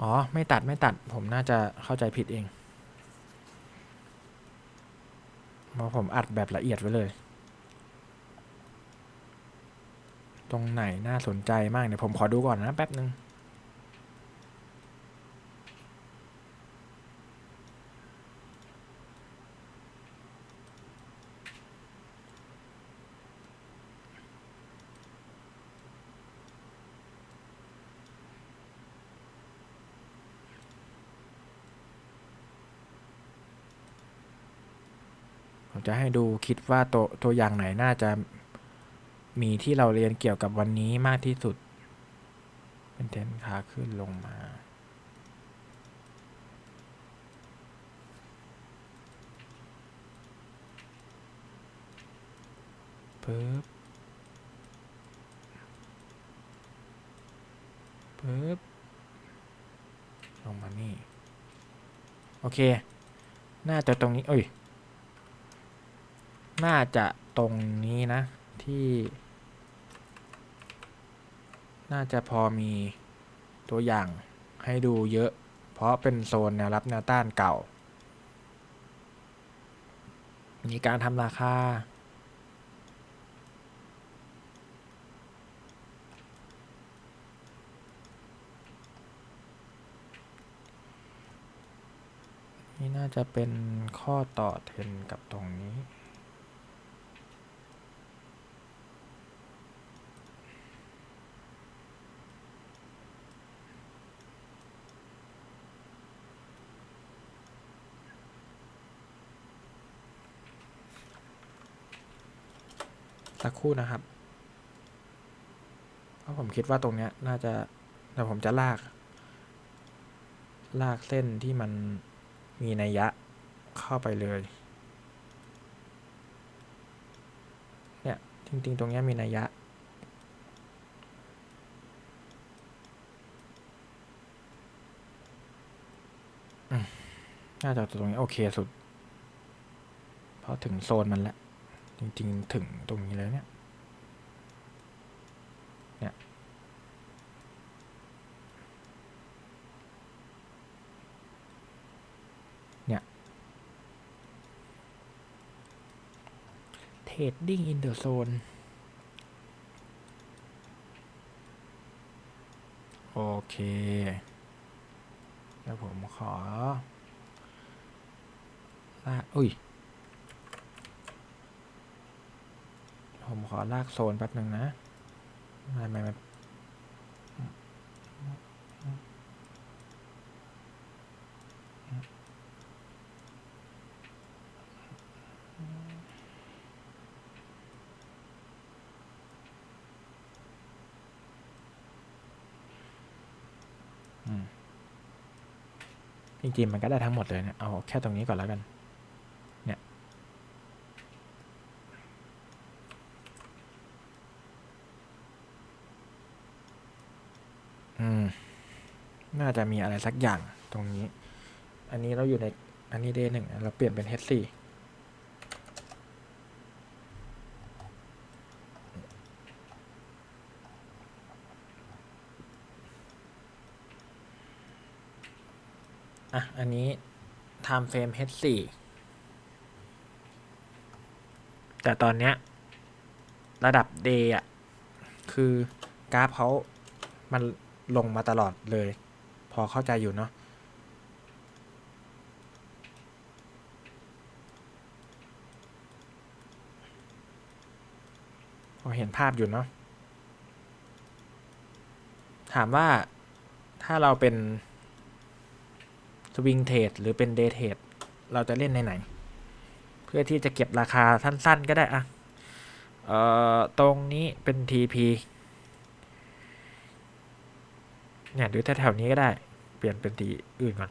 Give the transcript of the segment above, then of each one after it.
อ๋อ ไม่ตัดไม่ตัดผมน่าจะเข้าใจผิดเองเพราะผมอัดแบบละเอียดไว้เลย ตรงไหนน่าสนใจมาก เดี๋ยวผมขอดูก่อนนะแป๊บนึง จะให้ดูคิดว่าตัวตัวอย่างไหนน่าจะมีที่เราเรียนเกี่ยวกับวันนี้มากที่สุด เป็นเทนขาขึ้นลงมาปึ๊บปึ๊บลงมานี่ โอเค น่าจะตรงนี้เอ้ย น่าจะตรงนี้นะ ที่ น่าจะพอมีตัวอย่างให้ดูเยอะ เพราะเป็นโซนแนวรับแนวต้านเก่า มีการทำราคานี่น่าจะเป็นข้อต่อเทนกับตรงนี้ ครู่นะครับเพราะผมคิดว่าตรงเนี้ยน่าจะแต่ผมจะลาก ลากเส้นที่มันมีนัยยะเข้าไปเลย เนี่ยจริง ๆ ตรงเนี้ยมีนัยยะ น่าจะตรงนี้โอเคสุด เพราะถึงโซนมันแล้ว จริง ๆ ถึงตรงนี้แล้วเนี่ยเนี่ย Trading in the zone โอเคแล้วผมขอลากอุ้ย ผมขอลากโซนแป๊บหนึ่งนะไม่ไมม่อื จริงๆมันก็ได้ทั้งหมดเลยเนี่ยเอาแค่ตรงนี้ก่อนแล้วกัน เนี่ย อืม น่าจะมีอะไรสักอย่างตรงนี้ อันนี้เราอยู่ใน อันนี้ day หนึ่งเราเปลี่ยนเป็น h 4 อะ อันนี้ time frame h 4 แต่ตอนเนี้ย ระดับ day อะ คือกราฟเขามันลงมาตลอดเลย พอเข้าใจอยู่เนาะพอเห็นภาพอยู่เนาะถามว่าถ้าเราเป็น สวิงเทรดหรือเป็นเดย์เทรดเราจะเล่นในไหน เพื่อที่จะเก็บราคาสั้นๆก็ได้อะเอ่อตรงนี้เป็น TP เนี่ยดูแถวๆนี้ก็ได้ เปลี่ยนเป็นตีอื่นก่อน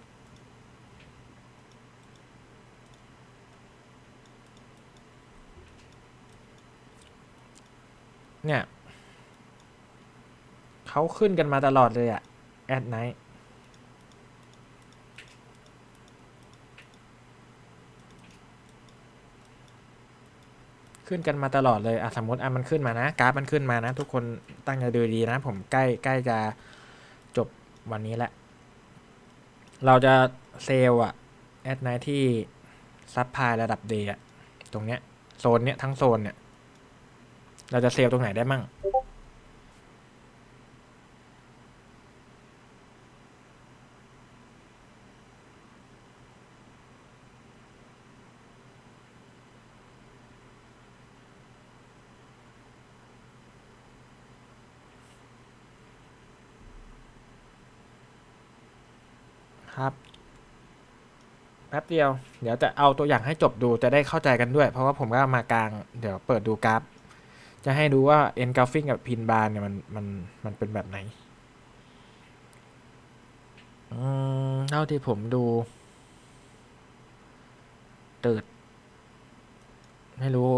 เนี่ยเขาขึ้นกันมาตลอดเลยอะแอดไนท์ ขึ้นกันมาตลอดเลยอะสมมติอะมันขึ้นมานะกราฟมันขึ้นมานะ ทุกคนตั้งใจดูดีนะ ผมใกล้ใกล้จะจบวันนี้แหละ เราจะเซลล์อะแอดไนที่ซับพลายระดับเดย์อะตรงเนี้ยโซนเนี้ยทั้งโซนเนี่ย เราจะเซลล์ตรงไหนได้มั่ง ครับ แป๊บเดียว เดี๋ยวจะเอาตัวอย่างให้จบดูจะได้เข้าใจกันด้วย เพราะว่าผมก็มากลาง เดี๋ยวเปิดดูกราฟ จะให้ดูว่า engulfing กับ pin bar เนี่ยมันมันมันเป็นแบบไหนเท่าที่ผมดูตืดไม่รู้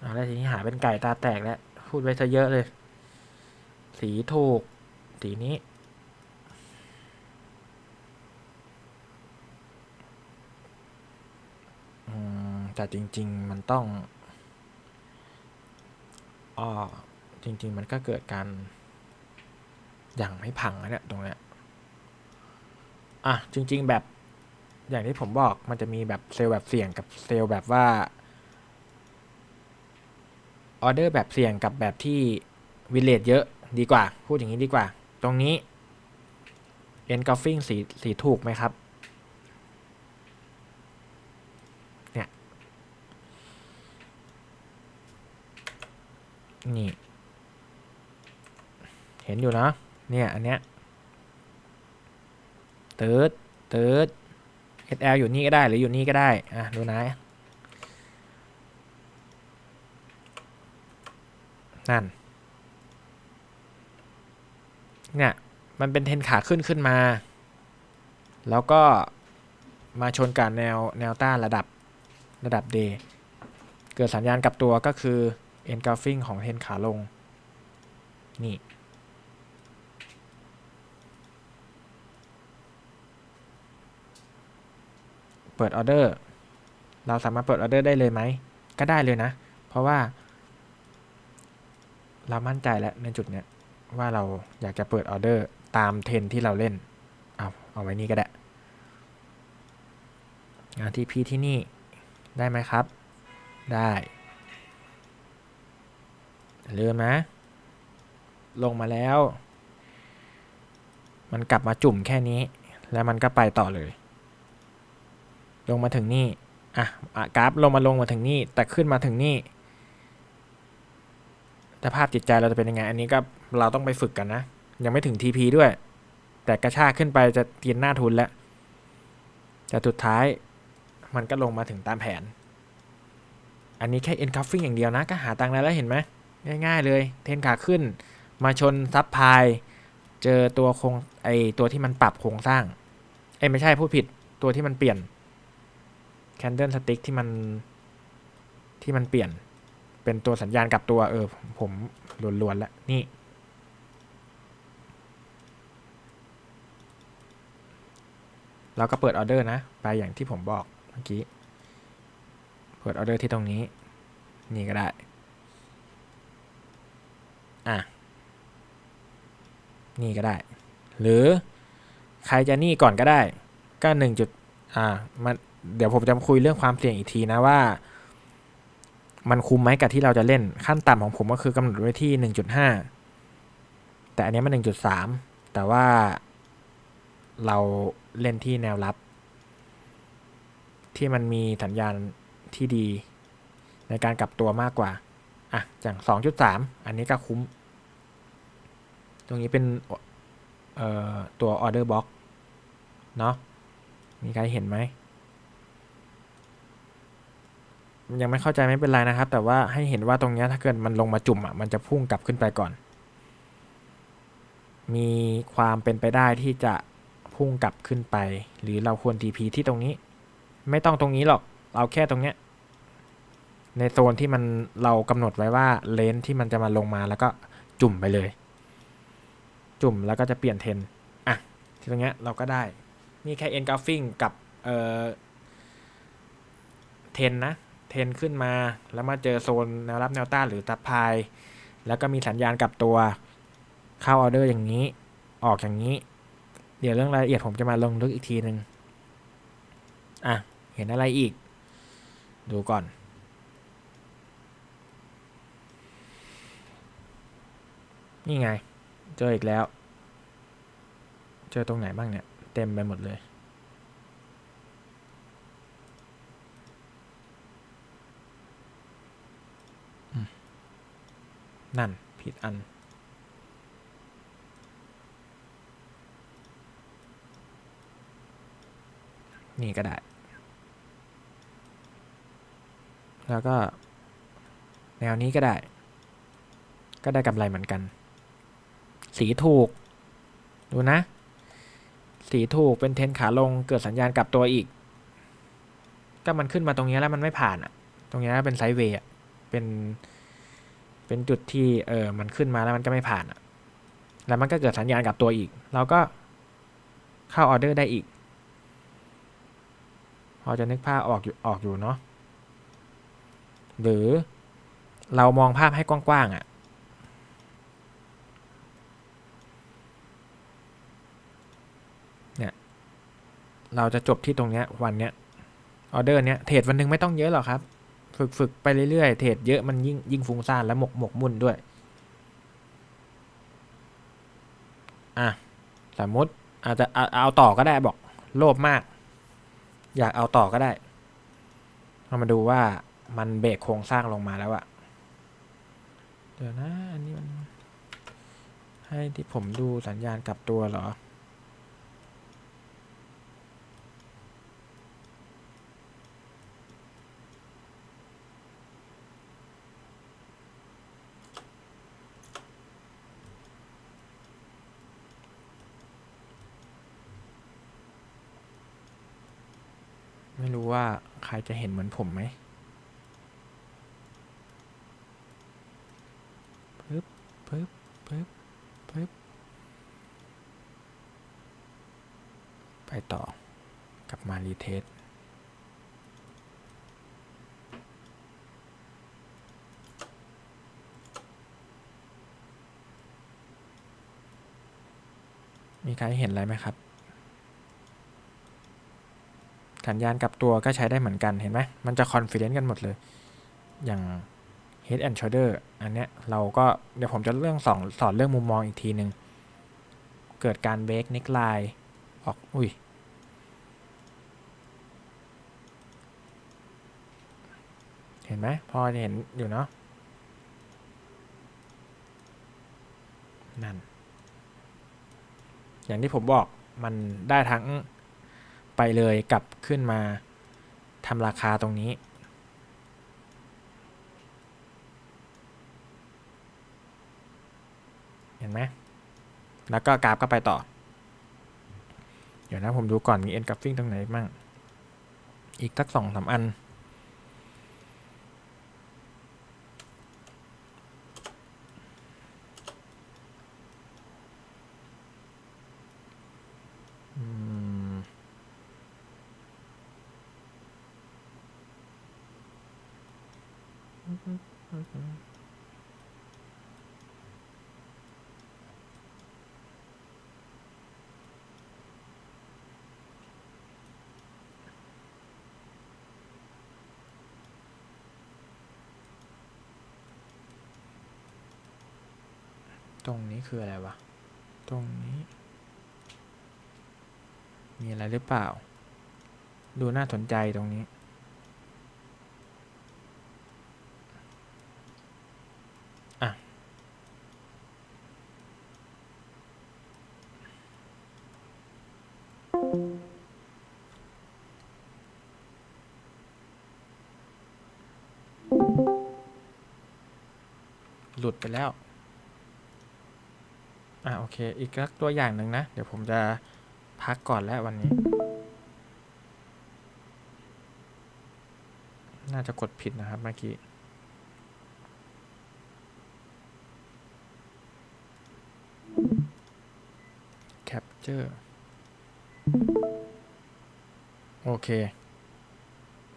เอาแล้วทีนี้หาเป็นไก่ตาแตกแล้ว พูดไว้ซะเยอะเลย สีถูก สีนี้ อืม แต่จริง ๆ มันต้องอ้อจริง ๆ มันก็เกิดการอย่างไม่พังนะเนี่ยตรงเนี้ยอะจริง ๆ แบบอย่างที่ผมบอกมันจะมีแบบเซลล์แบบเสี่ยงกับเซลล์แบบว่าออเดอร์แบบเสี่ยงกับแบบที่วิเลตเยอะดีกว่า พูดอย่างนี้ดีกว่า ตรงนี้ engulfing สีสีถูกไหมครับ นี่ เห็นอยู่นะ เนี่ยอันเนี้ยเติร์ดเติร์ด SL อยู่นี่ก็ได้หรืออยู่นี่ก็ได้ อะ ดูนะ นั่น เนี่ย มันเป็นเทนขาขึ้นขึ้นมา แล้วก็มาชนกับแนวแนวต้านระดับระดับ D เกิดสัญญาณกลับตัวก็คือ engulfing ของเทนขาลง นี่ เปิดออเดอร์ เราสามารถเปิดออเดอร์ได้เลยไหม ก็ได้เลยนะ เพราะว่า เรามั่นใจแล้วในจุดเนี้ย ว่าเราอยากจะเปิดออเดอร์ตามเทรนที่เราเล่น เอาเอาไว้นี่ก็ได้งานที่พีที่นี่ได้ไหมครับ ได้ ลืมนะ ลงมาแล้ว มันกลับมาจุ่มแค่นี้ แล้วมันก็ไปต่อเลย ลงมาถึงนี่อะอะกราฟลงมาลงมาถึงนี่ แต่ขึ้นมาถึงนี่สภาพจิตใจเราจะเป็นยังไง อันนี้ก็เราต้องไปฝึกกันนะ ยังไม่ถึง TP ด้วย แต่กระชากขึ้นไปจะเตียนหน้าทุนแล้ว แต่สุดท้ายมันก็ลงมาถึงตามแผน อันนี้แค่ engulfing อย่างเดียวนะ ก็หาตังค์ได้แล้วเห็นไหม ง่าย ๆ เลย เทนขาขึ้น มาชนซับพาย เจอตัวโครงไอตัวที่มันปรับโครงสร้างเอ้ไม่ใช่พูดผิดตัวที่มันเปลี่ยนแคนเดิลสติ๊กที่มันที่มันเปลี่ยนเป็นตัวสัญญาณกับตัวเออ ผมล้วนๆแล้วนี่ เราก็เปิดออเดอร์นะ ไปอย่างที่ผมบอกเมื่อกี้ เปิดออเดอร์ที่ตรงนี้ นี่ก็ได้ อะ นี่ก็ได้ หรือใครจะนี่ก่อนก็ได้ก็หนึ่งจุดอ่ามันเดี๋ยวผมจะคุยเรื่องความเสี่ยงอีกทีนะว่า มันคุ้มไหมกับที่เราจะเล่นขั้นต่ำของผมก็คือกำหนดไว้ที่หนึ่งจุดห้าแต่อันนี้มันหนึ่งจุดสามแต่ว่าเราเล่นที่แนวรับ ที่มันมีสัญญาณที่ดีในการกลับตัวมากกว่าอะอย่างสองจุดสามอันนี้ก็คุ้ม ตรงนี้เป็นเอ่อตัว order box เนาะมีใครเห็นไหม ยังไม่เข้าใจไม่เป็นไรนะครับ แต่ว่าให้เห็นว่าตรงนี้ถ้าเกิดมันลงมาจุ่มอะมันจะพุ่งกลับขึ้นไปก่อน มีความเป็นไปได้ที่จะพุ่งกลับขึ้นไป หรือเราควร TP ที่ตรงนี้ ไม่ต้องตรงนี้หรอกเอาแค่ตรงเนี้ยในโซนที่มันเรากำหนดไว้ว่าเลนที่มันจะมาลงมาแล้วก็จุ่มไปเลย จุ่มแล้วก็จะเปลี่ยนเทนอะที่ตรงเนี้ยเราก็ได้มีแค่ engulfing กับเอ่อเทนนะเทนขึ้นมาแล้วมาเจอโซนแนวรับแนวต้านหรือตับพาย แล้วก็มีสัญญาณกลับตัวเข้าออเดอร์อย่างนี้ ออกอย่างนี้ เดี๋ยวเรื่องรายละเอียดผมจะมาลงลึกอีกทีหนึ่งอะ เห็นอะไรอีก ดูก่อน นี่ไง เจออีกแล้ว เจอตรงไหนบ้างเนี่ย เต็มไปหมดเลย นั่น ผิดอัน นี่ก็ได้ แล้วก็ แนวนี้ก็ได้ ก็ได้กำไรเหมือนกัน สีถูก ดูนะ สีถูกเป็นเทนขาลงเกิดสัญญาณกลับตัวอีก ก็มันขึ้นมาตรงนี้แล้วมันไม่ผ่านอะตรงนี้เป็นไซด์เวย์เป็น เป็นจุดที่เออมันขึ้นมาแล้วมันก็ไม่ผ่านอะแล้วมันก็เกิดสัญญาณกลับตัวอีก เราก็เข้าออเดอร์ได้อีก พอจะนึกภาพออกอยู่ออกอยู่เนาะหรือเรามองภาพให้กว้างๆอะ่ะ เนี่ย เราจะจบที่ตรงเนี้ยวันเนี้ยออเดอร์เนี้ยเทรดวันหนึงไม่ต้องเยอะหรอกครับ ฝึกฝึกไปเรื่อยๆ เทรดเยอะมันยิ่งยิ่งฟุ้งซ่านและหมกหมกมุ่นด้วย อะ สมมติอาจจะเอาเอาต่อก็ได้บอก โลภมาก อยากเอาต่อก็ได้เรามาดูว่ามันเบรกโครงสร้างลงมาแล้วอะเดี๋ยวนะ อันนี้มันให้ที่ผมดูสัญญาณกลับตัวเหรอ ไม่รู้ว่าใครจะเห็นเหมือนผมไหมปึ๊บปึ๊บปึ๊บปึ๊บไปต่อกลับมารีเทสมีใครเห็นอะไรไหมครับ สัญญาณกลับตัวก็ใช้ได้เหมือนกันเห็นไหมมันจะคอนฟิเ e นซ์กันหมดเลย อย่าง head and shoulder อันเนี้ยเราก็เดี๋ยวผมจะเรื่องสอนสอนเรื่องมุมมองอีกทีหนึ่งเกิดการเบรกเน็กไลน์ออกอุ้ยเห็นไหมพอจะเห็นอยู่เนาะนั่น อย่างที่ผมบอกมันได้ทั้ง ไปเลยกลับขึ้นมาทำราคาตรงนี้ เห็นไหมแล้วก็กราฟก็ไปต่อ เดี๋ยวนะผมดูก่อนมีเอ็นกราฟฟิ้งตรงไหนบ้าง อีกสักสองสาอัน อืม ตรงนี้คืออะไรวะ ตรงนี้ มีอะไรหรือเปล่า ดูน่าสนใจตรงนี้ อะ หลุดไปแล้ว อะโอเค อีกสักตัวอย่างหนึ่งนะ เดี๋ยวผมจะพักก่อนแล้ววันนี้ น่าจะกดผิดนะครับเมื่อกี้ capture โอเค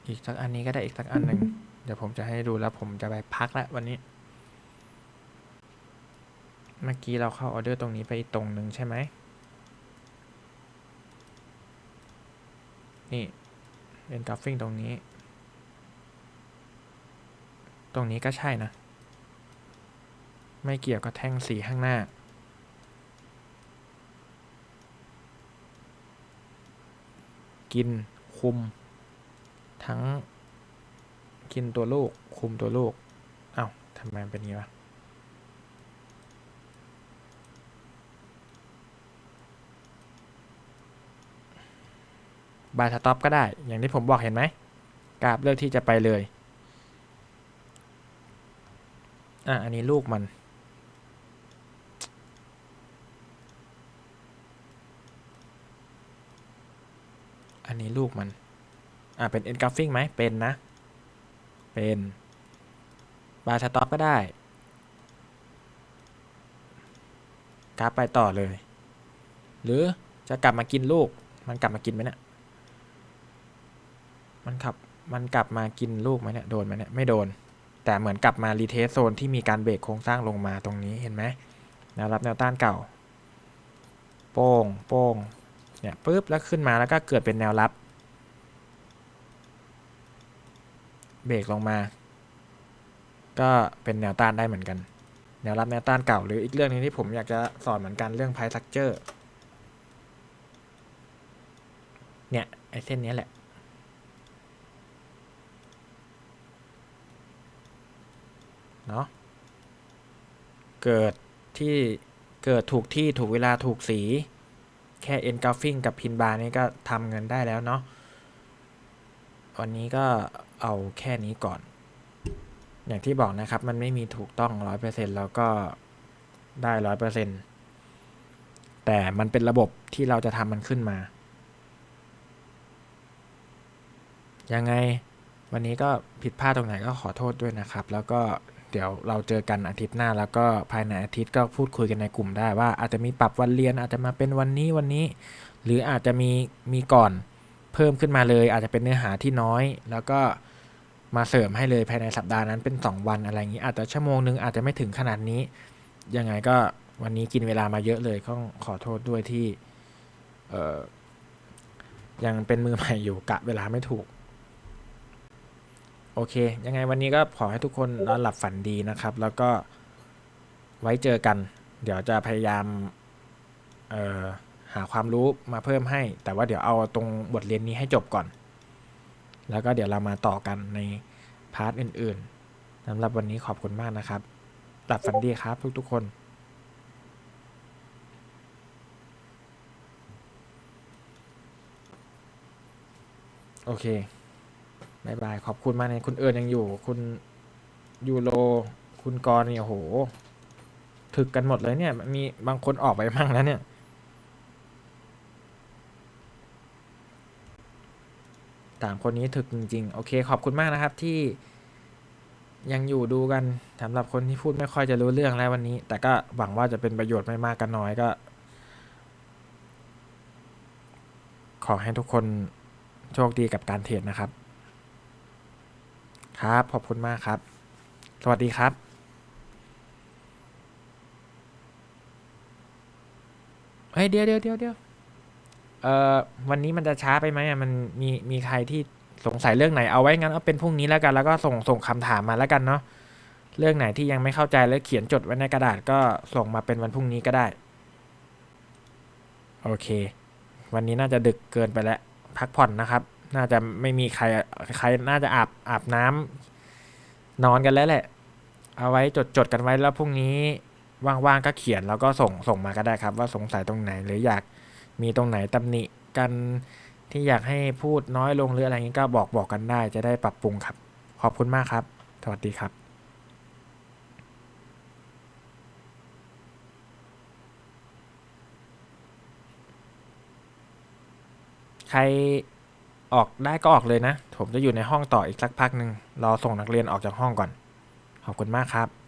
อีกสักอันนี้ก็ได้อีกสักอันหนึ่ง เดี๋ยวผมจะให้ดูแล้วผมจะไปพักแล้ววันนี้ เมื่อกี้เราเข้าออเดอร์ตรงนี้ไปอีกตรงหนึ่งใช่ไหม นี่เอนกราฟิงตรงนี้ ตรงนี้ก็ใช่นะ ไม่เกี่ยวกับแท่งสีข้างหน้า กินคุม ทั้ง กินตัวลูกคุมตัวลูกเอ้าทำไมเป็นอย่างนี้วะ บายสต็อปก็ได้ อย่างที่ผมบอกเห็นไหมกราฟเลือกที่จะไปเลย อะ อันนี้ลูกมัน อันนี้ลูกมัน อะ เป็น end graphing ไหม เป็นนะ เป็นบาร์สต็อปก็ได้ กราฟไปต่อเลย หรือจะกลับมากินลูก มันกลับมากินไหมเนี่ย มันขับมันกลับมากินลูกไหมเนี่ยโดนไหมเนี่ยไม่โดน แต่เหมือนกลับมารีเทสโซนที่มีการเบรกโครงสร้างลงมาตรงนี้เห็นไหมแนวรับแนวต้านเก่า โป้งโป้งเนี่ยปุ๊บแล้วขึ้นมาแล้วก็เกิดเป็นแนวรับเบรกลงมา ก็เป็นแนวต้านได้เหมือนกัน แนวรับแนวต้านเก่าหรืออีกเรื่องหนึงที่ผมอยากจะสอนเหมือนกันเรื่อง price s t r u c t u เนี่ยไอเส้นนี้แหละ เนาะเกิดที่เกิดถูกที่ถูกเวลาถูกสี แค่ engulfing กับ pin bar นี่ก็ทำเงินได้แล้วเนาะวันนี้ก็เอาแค่นี้ก่อน อย่างที่บอกนะครับมันไม่มีถูกต้องร้อยเปอร์เซ็นแล้วก็ได้ร้อยเปอร์เซ็นแต่มันเป็นระบบที่เราจะทำมันขึ้นมา ยังไงวันนี้ก็ผิดพลาดตรงไหนก็ขอโทษด้วยนะครับ แล้วก็ เดี๋ยวเราเจอกันอาทิตย์หน้า แล้วก็ภายในอาทิตย์ก็พูดคุยกันในกลุ่มได้ว่าอาจจะมีปรับวันเรียนอาจจะมาเป็นวันนี้วันนี้ หรืออาจจะมีมีก่อนเพิ่มขึ้นมาเลย อาจจะเป็นเนื้อหาที่น้อย แล้วก็มาเสริมให้เลยภายในสัปดาห์นั้นเป็น 2 วันอะไรอย่างนี้ อาจจะชั่วโมงหนึ่งอาจจะไม่ถึงขนาดนี้ ยังไงก็วันนี้กินเวลามาเยอะเลยก็ขอโทษด้วยที่ยังเป็นมือใหม่อยู่กะเวลาไม่ถูก โอเค ยังไงวันนี้ก็ขอให้ทุกคนนอนหลับฝันดีนะครับ แล้วก็ไว้เจอกัน เดี๋ยวจะพยายามเออหาความรู้มาเพิ่มให้ แต่ว่าเดี๋ยวเอาตรงบทเรียนนี้ให้จบก่อน แล้วก็เดี๋ยวเรามาต่อกันในพาร์ทอื่นๆสำหรับวันนี้ขอบคุณมากนะครับ หลับฝันดีครับทุกๆคนโอเค บายบาย ขอบคุณมากในคุณเอิญยังอยู่ คุณยูโรคุณกรเนี่ยโห ถึกกันหมดเลยเนี่ย มีบางคนออกไปมั่งแล้วเนี่ยสามคนนี้ถึกจริงๆ โอเค ขอบคุณมากนะครับที่ยังอยู่ดูกันสำหรับคนที่พูดไม่ค่อยจะรู้เรื่องแล้ววันนี้ แต่ก็หวังว่าจะเป็นประโยชน์ไม่มากกันน้อยก็ ขอให้ทุกคนโชคดีกับการเทรดนะครับ ครับ ขอบคุณมากครับ สวัสดีครับเฮ้ยเดี๋ยวเดี๋ยวเดี๋ยวเดี๋ยวเอ่อวันนี้มันจะช้าไปไหมอะมันมีมีใครที่สงสัยเรื่องไหนเอาไว้งั้นเอาเป็นพรุ่งนี้แล้วกันแล้วก็ส่งส่งคำถามมาแล้วกันเนาะเรื่องไหนที่ยังไม่เข้าใจแล้วเขียนจดไว้ในกระดาษก็ส่งมาเป็นวันพรุ่งนี้ก็ได้ โอเค วันนี้น่าจะดึกเกินไปแล้ว พักผ่อนนะครับ น่าจะไม่มีใครใครน่าจะอาบอาบน้ำนอนกันแล้วแหละ เอาไว้จดจดกันไว้แล้วพรุ่งนี้ว่างๆก็เขียนแล้วก็ส่งส่งมาก็ได้ครับ ว่าสงสัยตรงไหนหรืออยากมีตรงไหนตำหนิกันที่อยากให้พูดน้อยลงหรืออะไรอย่างนี้ก็บอกบอกกันได้ จะได้ปรับปรุงครับ ขอบคุณมากครับ สวัสดีครับใคร ออกได้ก็ออกเลยนะ ผมจะอยู่ในห้องต่ออีกสักพักหนึ่งรอส่งนักเรียนออกจากห้องก่อน ขอบคุณมากครับ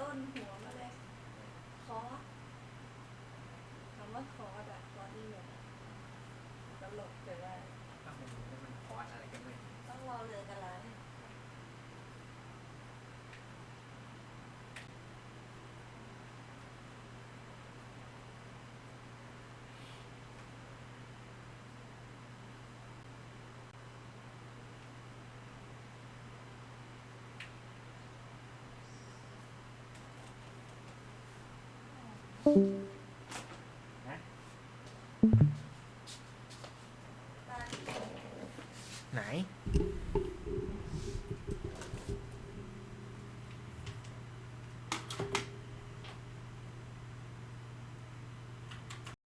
ต้นหัวมาเลยคอร์สคำว่าคอร์สะคอที่แบบตลกแลยต้องรอะไรกันต้องรอเรือกันละ